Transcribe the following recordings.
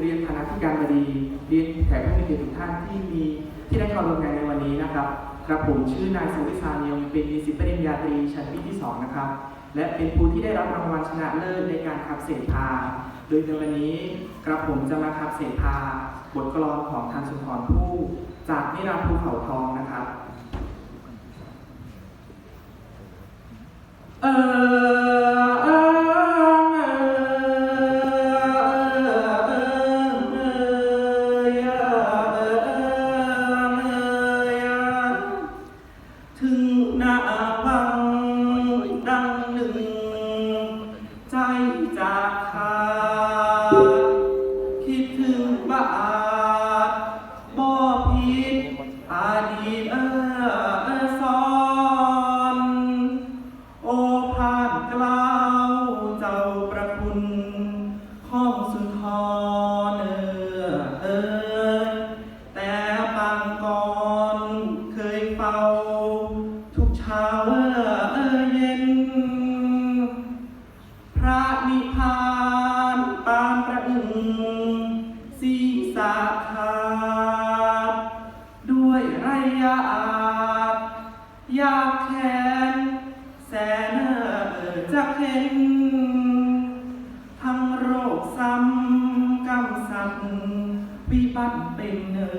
เรียนคณะที่การบดีเรียนแขกผู้มีเกียรติทุกท่านที่มีที่ได้เข้าร่วมงานในวันนี้นะครับกระผมชื่อนายสวิชาเนียมเป็นนิสิปริญญาตรีชั้นปีที่ 2 นะครับ และเป็นผู้ที่ได้รับรางวัลชนะเลิศในการขับเสพา โดยในวันนี้กระผมจะมาขับเสพา บทกลอนของทานสุนทรภู่จากนิรันดร์ภูเขาทองนะครับ จากขาดคิดถึงบ้าทบ่ผิดอาดีเออสอนโอภาสกล่าวเจ้าประคุณข้องสุนทรเออเออแต่ปางก่อนเคยเฝ้าทุกเช้า ระนิพพานปานประอึงศีรษะขาดด้วยไรยาอาจยากแค้นแสนเออจะเห็น ทั้งโรคซ้ำกำสัตว์วิบัติเป็นเนอ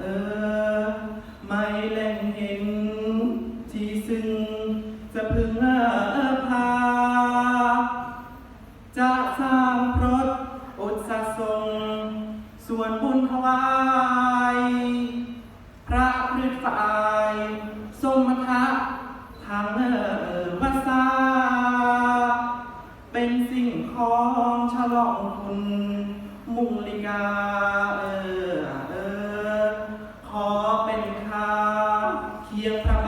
เออไม่แล ส่วนบุญถวาย พระพฤทธิ์ฝ่ายทรงมทะทางเออวาสาเป็นสิ่งของฉลองคุณ มุงลิกาเออเออขอเป็นข้าเคียงพระ